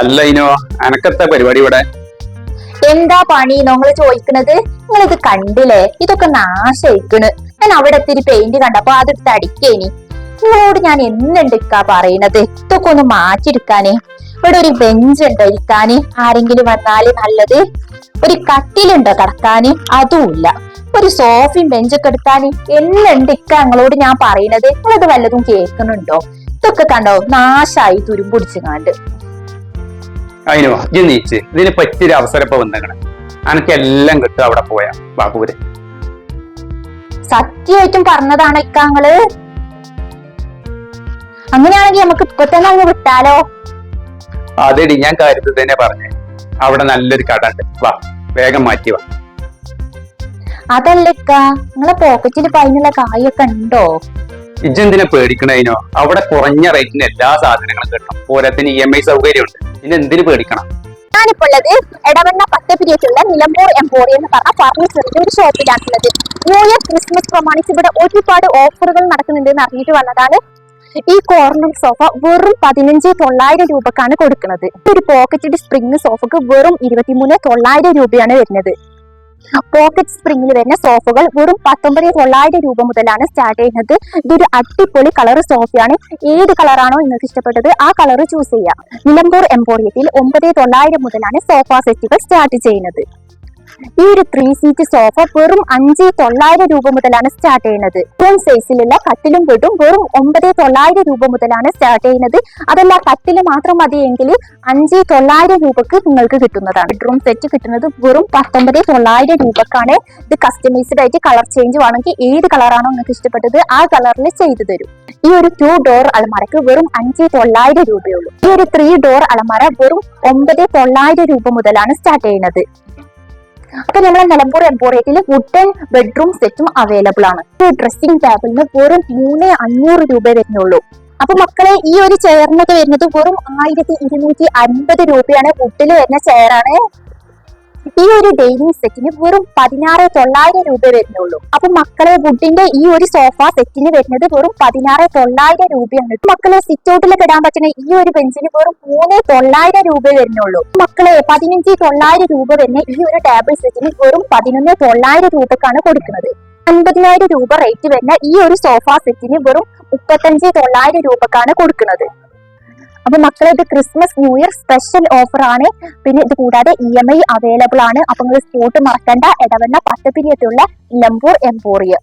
അല്ല ഇനോ അനക്കത്തെ പരിപാടി ഇവിടെ? എന്താ പണി? നിങ്ങൾ ചോദിക്കണത് നിങ്ങൾ ഇത് കണ്ടില്ലേ? ഇതൊക്കെ നാശയിക്കണ്. ഞാൻ അവിടെ എത്തിരി പെയിന്റ് കണ്ടപ്പോ അതെടുത്ത് അടിക്കേനി. നിങ്ങളോട് ഞാൻ എന്നുണ്ടിക്കാ പറയണത്? ഇതൊക്കെ ഒന്ന് മാറ്റിയെടുക്കാനേ. ഇവിടെ ഒരു ബെഞ്ച് ഉണ്ടോ ഇരിക്കാന്? ആരെങ്കിലും വന്നാൽ നല്ലത്? ഒരു കട്ടിലുണ്ടോ കിടക്കാന്? അതുമില്ല. ഒരു സോഫയും ബെഞ്ചൊക്കെ എടുക്കാന് എന്നുണ്ട് ഇക്ക നിങ്ങളോട് ഞാൻ പറയണത്. നിങ്ങളത് വല്ലതും കേൾക്കുന്നുണ്ടോ? ഇതൊക്കെ കണ്ടോ? നാശായി തുരുമ്പുടിച്ചു കാണ്ട്. അതിനോ ഇജ്ജ് നീച്ച്. ഇതിന് പറ്റിയൊരു അവസരം ഇപ്പൊ വന്നേക്കണേ. അനക്ക് എല്ലാം കിട്ടും അവിടെ പോയാ. ബാപ്പൂര് സത്യമായിട്ടും പറഞ്ഞതാണ് ഇക്കാങ്ങൾ അങ്ങനെയാണെങ്കിൽ നമുക്ക് ഇപ്പൊ തന്നെ അങ്ങ് വിട്ടാലോ? അതെടി ഞാൻ കാര്യത്തിൽ തന്നെ പറഞ്ഞേ. അവിടെ നല്ലൊരു കട ഉണ്ട്. വാ വേഗം മാറ്റി വാ. അതല്ല ഇക്ക നിങ്ങളെ പോക്കറ്റിൽ പൈനുള്ള കായൊക്കെ ഉണ്ടോ? ഇജ്ജെന്തിനെ പേടിക്കണതിനോ അവിടെ കുറഞ്ഞ റേറ്റിന് എല്ലാ സാധനങ്ങളും കിട്ടണം. പോരാത്തിന് ഇ എം ഐ സൗകര്യമുണ്ട്. പിന്നെ എന്തിനു പേടിക്കണം? ഞാനിപ്പോ ഉള്ളത് എടവണ്ണ പത്തപ്പിരിയത്തുള്ള നിലമ്പൂർ എംപോറിയം എന്ന് പറഞ്ഞ ഫർണിച്ചറിന്റെ ഒരു ഷോപ്പിലാണുള്ളത്. ന്യൂ ഇയർ ക്രിസ്മസ് പ്രമാണിച്ച് ഇവിടെ ഒരുപാട് ഓഫറുകൾ നടക്കുന്നുണ്ട് എന്ന് അറിഞ്ഞിട്ട് വന്നതാണ് ഈ കോർണർ സോഫ വെറും പതിനഞ്ച് തൊള്ളായിരം രൂപക്കാണ് കൊടുക്കുന്നത്. ഒരു പോക്കറ്റഡ് സ്പ്രിംഗ് സോഫക്ക് വെറും ഇരുപത്തിമൂന്ന് തൊള്ളായിരം രൂപയാണ് വരുന്നത്. പോക്കറ്റ് സ്പ്രിംഗിൽ വരുന്ന സോഫകൾ വെറും പത്തൊമ്പത് തൊള്ളായിരം രൂപ മുതലാണ് സ്റ്റാർട്ട് ചെയ്യുന്നത്. ഇതൊരു അടിപൊളി കളർ സോഫയാണ് ഏത് കളറാണോ നിങ്ങൾക്ക് ഇഷ്ടപ്പെട്ടത് ആ കളർ ചൂസ് ചെയ്യാം. നിലമ്പൂർ എംപോറിയത്തിൽ ഒമ്പത് തൊള്ളായിരം മുതലാണ് സോഫ സെറ്റുകൾ സ്റ്റാർട്ട് ചെയ്യുന്നത്. ഈ ഒരു ത്രീ സീറ്റ് സോഫ വെറും അഞ്ച് തൊള്ളായിരം രൂപ മുതലാണ് സ്റ്റാർട്ട് ചെയ്യുന്നത്. ഫോൺ സൈസിലുള്ള കട്ടിലും ബെഡും വെറും ഒമ്പത് തൊള്ളായിരം രൂപ മുതലാണ് സ്റ്റാർട്ട് ചെയ്യുന്നത്. അതല്ല കട്ടിൽ മാത്രം മതിയെങ്കിൽ അഞ്ച് തൊള്ളായിരം രൂപക്ക് നിങ്ങൾക്ക് കിട്ടുന്നതാണ്. ബെഡ്റൂം സെറ്റ് കിട്ടുന്നത് വെറും പത്തൊമ്പത് തൊള്ളായിരം രൂപക്കാണ്. ഇത് കസ്റ്റമൈസ്ഡ് ആയിട്ട് കളർ ചേഞ്ച് വേണമെങ്കിൽ ഏത് കളറാണോ നിങ്ങൾക്ക് ഇഷ്ടപ്പെട്ടത് ആ കളറിൽ ചെയ്തു തരും. ഈ ഒരു ടു ഡോർ അലമാരക്ക് വെറും അഞ്ച് തൊള്ളായിരം രൂപയുള്ളൂ ഈ ഒരു ത്രീ ഡോർ അലമാര വെറും ഒമ്പത് തൊള്ളായിരം രൂപ മുതലാണ് സ്റ്റാർട്ട് ചെയ്യുന്നത്. അപ്പൊ നമ്മളെ നിലമ്പൂർ എംപോറിയത്തിൽ വുഡൻ ബെഡ്റൂം സെറ്റും അവൈലബിൾ ആണ്. ഡ്രസ്സിംഗ് ടേബിളിന് വെറും മൂന്ന് അഞ്ഞൂറ് രൂപ വരുന്നുള്ളൂ. അപ്പൊ മക്കളെ ഈ ഒരു ചെയറിനൊക്കെ വരുന്നത് വെറും ആയിരത്തി ഇരുന്നൂറ്റി അൻപത് രൂപയാണ്. വുഡിൽ വരുന്ന ചെയറാണ് ഈ ഒരു ഡൈനിങ് സെറ്റിന് വെറും പതിനാറ് തൊള്ളായിരം രൂപ വരുന്നുള്ളൂ. അപ്പൊ മക്കളെ വുഡിന്റെ ഈ ഒരു സോഫ സെറ്റിന് വരുന്നത് വെറും പതിനാറ് തൊള്ളായിരം രൂപയാണ്. മക്കളെ സിറ്റ് ഔട്ടിൽ ഇടാൻ പറ്റുന്ന ഈ ഒരു ബെഞ്ചിന് വെറും മൂന്ന് തൊള്ളായിരം രൂപ വരുന്നുള്ളൂ. മക്കളെ പതിനഞ്ച് തൊള്ളായിരം രൂപ വരുന്ന ഈ ഒരു ടേബിൾ സെറ്റിന് വെറും പതിനൊന്ന് തൊള്ളായിരം രൂപക്കാണ് കൊടുക്കുന്നത്. അൻപതിനായിരം രൂപ റേറ്റ് വരുന്ന ഈ ഒരു സോഫ സെറ്റിന് വെറും മുപ്പത്തഞ്ച് തൊള്ളായിരം രൂപക്കാണ് കൊടുക്കുന്നത്. അപ്പൊ മക്കളെ ഇത് Christmas new year special offer ആണ്. പിന്നെ ഇത് കൂടാതെ ഇ എം ഐ അവൈലബിൾ ആണ്. അപ്പൊ നിങ്ങൾ സ്പോട്ട് മറക്കേണ്ട. ഇടവണ്ണ പത്തപ്പിരിയത്തുള്ള ലംബൂർ എംപോറിയം